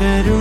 querer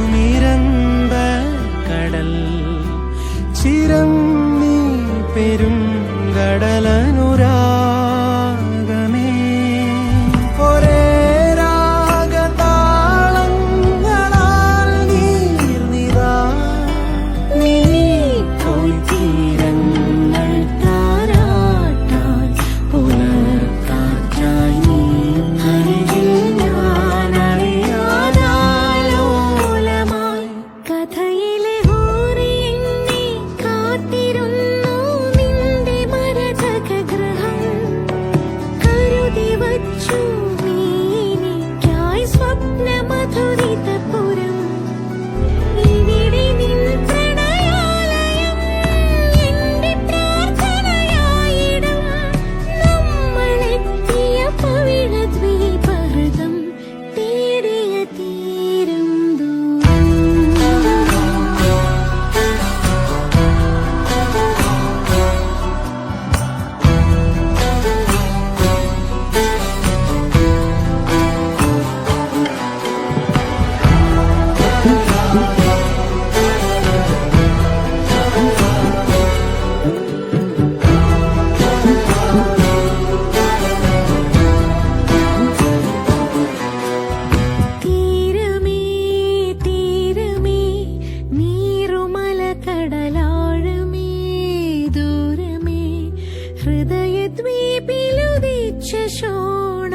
ഉച്ചശോണരൂപനിൽ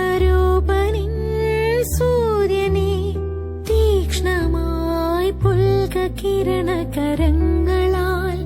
സൂര്യനെ തീക്ഷ്ണമായി പുൽകിരണ കരങ്ങളാൽ